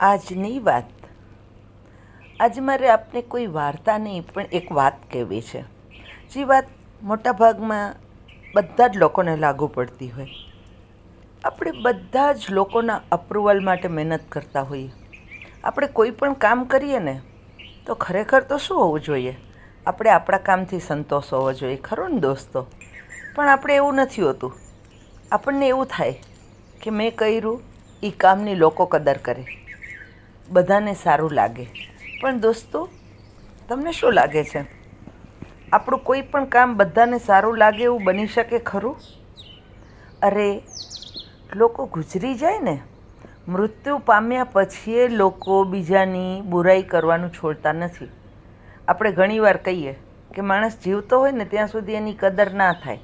આજની વાત. આજે મારે આપને કોઈ વાર્તા નહીં, પણ એક વાત કહેવી છે. જે વાત મોટા ભાગમાં બધા જ લોકોને લાગુ પડતી હોય. આપણે બધા જ લોકોના અપ્રુવલ માટે મહેનત કરતા હોઈએ. આપણે કોઈ પણ કામ કરીએ ને, તો ખરેખર તો શું હોવું જોઈએ? આપણે આપણા કામથી સંતોષ હોવો જોઈએ, ખરો ને દોસ્તો? પણ આપણે એવું નથી હોતું. આપણને એવું થાય કે મેં કર્યું એ કામની લોકો કદર કરે. બધાને સારું લાગે. પણ દોસ્તો, તમને શું લાગે છે? આપણું કોઈ પણ કામ બધાને સારું લાગે એવું બની શકે ખરું? અરે, લોકો ગુજરી જાય ને. મૃત્યુ પામ્યા પછી લોકો બીજાની બુરાઈ કરવાનું છોડતા નથી. આપણે ઘણીવાર કહીએ કે માણસ જીવતો હોય ને ત્યાં સુધી એની કદર ના થાય.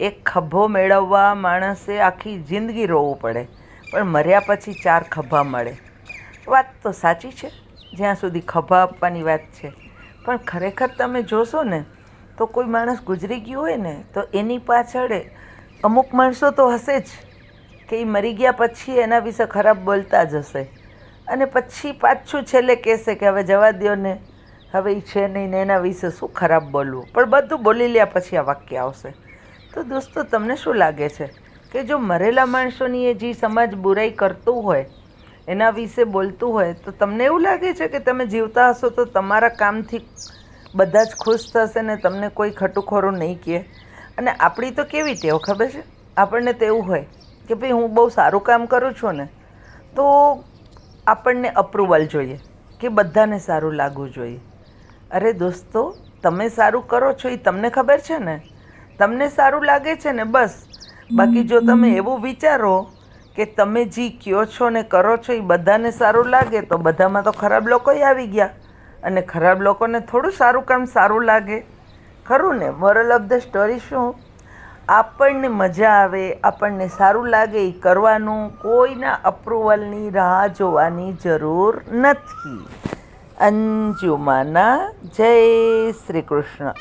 એક ખભો મેળવવા માણસે આખી જિંદગી રોવું પડે. પણ મર્યા પછી ચાર ખભા મળે. વાત તો સાચી છે, જ્યાં સુધી ખભા આપવાની વાત છે. પણ ખરેખર તમે જોશો ને, તો કોઈ માણસ ગુજરી ગયું હોય ને, તો એની પાછળ અમુક માણસો તો હશે જ, કે એ મરી ગયા પછી એના વિશે ખરાબ બોલતા જ હશે. અને પછી પાછું છેલ્લે કહેશે કે હવે જવા દો ને, હવે એ છે નહીં ને એના વિશે શું ખરાબ બોલવું? પણ બધું બોલી લ્યા પછી આ વાક્ય આવશે. તો દોસ્તો, તમને શું લાગે છે? કે જો મરેલા માણસોની એ જે સમાજ બુરાઈ કરતું હોય એના વિશે બોલતું હોય તો તમને એવું લાગે છે કે તમે જીવતા હશો તો તમારા કામથી બધા જ ખુશ થશે ને તમને કોઈ ખટુખોરું નહીં કહે? અને આપણી તો કેવી ટેવ ખબર છે? આપણને તો એવું હોય કે ભાઈ હું બહુ સારું કામ કરું છું ને તો આપણને અપ્રુવલ જોઈએ કે બધાને સારું લાગવું જોઈએ. અરે દોસ્તો તમે સારું કરો છો એ તમને ખબર છે ને? તમને સારું લાગે છે ને બસ? બાકી જો તમે એવું વિચારો કે તમે જે કહો છો ને કરો છો એ બધાને સારું લાગે, તો બધામાં તો ખરાબ લોકોય આવી ગયા. અને ખરાબ લોકોને થોડું સારું કામ સારું લાગે. ખરું ને? મોરલ ઓફ ધ સ્ટોરી શું? આપણને મજા આવે, આપણને સારું લાગે એ કરવાનું. કોઈના અપ્રુવલની રાહ જોવાની જરૂર નથી. અંજુમાના જય શ્રી કૃષ્ણ.